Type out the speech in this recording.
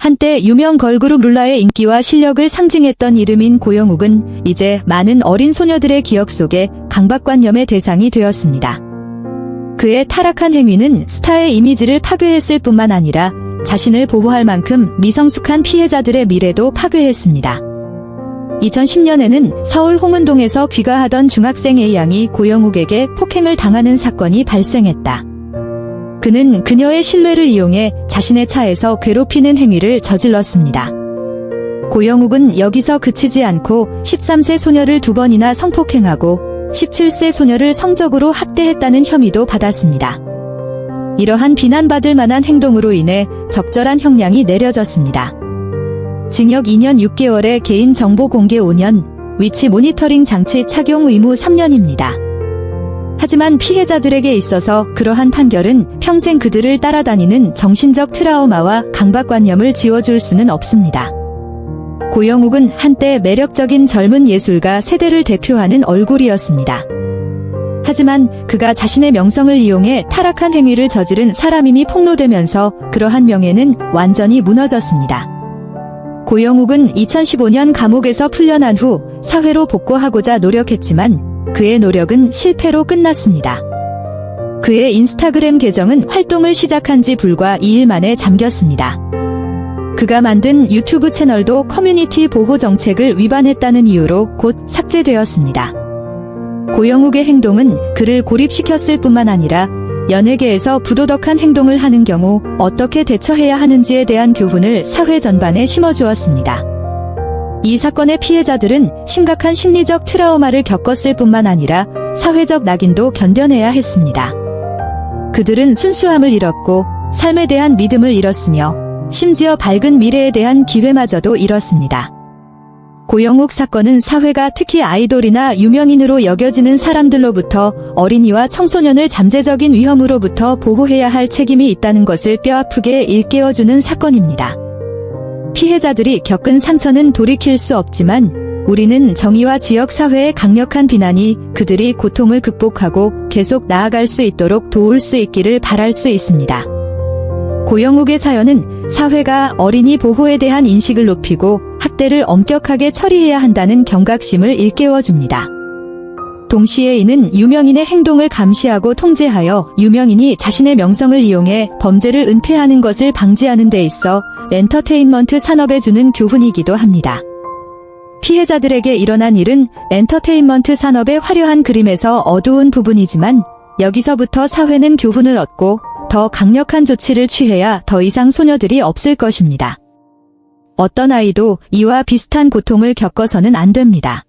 한때 유명 걸그룹 룰라의 인기와 실력을 상징했던 이름인 고영욱은 이제 많은 어린 소녀들의 기억 속에 강박관념의 대상이 되었습니다. 그의 타락한 행위는 스타의 이미지를 파괴했을 뿐만 아니라 자신을 보호할 만큼 미성숙한 피해자들의 미래도 파괴했습니다. 2010년에는 서울 홍은동에서 귀가하던 중학생 A양이 고영욱에게 폭행을 당하는 사건이 발생했다. 그는 그녀의 신뢰를 이용해 자신의 차에서 괴롭히는 행위를 저질렀습니다. 고영욱은 여기서 그치지 않고 13세 소녀를 두 번이나 성폭행하고 17세 소녀를 성적으로 학대했다는 혐의도 받았습니다. 이러한 비난받을 만한 행동으로 인해 적절한 형량이 내려졌습니다. 징역 2년 6개월에 개인 정보 공개 5년, 위치 모니터링 장치 착용 의무 3년입니다. 하지만 피해자들에게 있어서 그러한 판결은 평생 그들을 따라다니는 정신적 트라우마와 강박관념을 지워줄 수는 없습니다. 고영욱은 한때 매력적인 젊은 예술가 세대를 대표하는 얼굴이었습니다. 하지만 그가 자신의 명성을 이용해 타락한 행위를 저지른 사람임이 폭로되면서 그러한 명예는 완전히 무너졌습니다. 고영욱은 2015년 감옥에서 풀려난 후 사회로 복구하고자 노력했지만 그의 노력은 실패로 끝났습니다. 그의 인스타그램 계정은 활동을 시작한 지 불과 2일 만에 잠겼습니다. 그가 만든 유튜브 채널도 커뮤니티 보호 정책을 위반했다는 이유로 곧 삭제되었습니다. 고영욱의 행동은 그를 고립시켰을 뿐만 아니라 연예계에서 부도덕한 행동을 하는 경우 어떻게 대처해야 하는지에 대한 교훈을 사회 전반에 심어주었습니다. 이 사건의 피해자들은 심각한 심리적 트라우마를 겪었을 뿐만 아니라 사회적 낙인도 견뎌내야 했습니다. 그들은 순수함을 잃었고 삶에 대한 믿음을 잃었으며 심지어 밝은 미래에 대한 기회마저도 잃었습니다. 고영욱 사건은 사회가 특히 아이돌이나 유명인으로 여겨지는 사람들로부터 어린이와 청소년을 잠재적인 위험으로부터 보호해야 할 책임이 있다는 것을 뼈아프게 일깨워주는 사건입니다. 피해자들이 겪은 상처는 돌이킬 수 없지만 우리는 정의와 지역 사회의 강력한 비난이 그들이 고통을 극복하고 계속 나아갈 수 있도록 도울 수 있기를 바랄 수 있습니다. 고영욱의 사연은 사회가 어린이 보호에 대한 인식을 높이고 학대를 엄격하게 처리해야 한다는 경각심을 일깨워줍니다. 동시에 이는 유명인의 행동을 감시하고 통제하여 유명인이 자신의 명성을 이용해 범죄를 은폐하는 것을 방지하는 데 있어 엔터테인먼트 산업에 주는 교훈이기도 합니다. 피해자들에게 일어난 일은 엔터테인먼트 산업의 화려한 그림에서 어두운 부분이지만 여기서부터 사회는 교훈을 얻고 더 강력한 조치를 취해야 더 이상 소녀들이 없을 것입니다. 어떤 아이도 이와 비슷한 고통을 겪어서는 안 됩니다.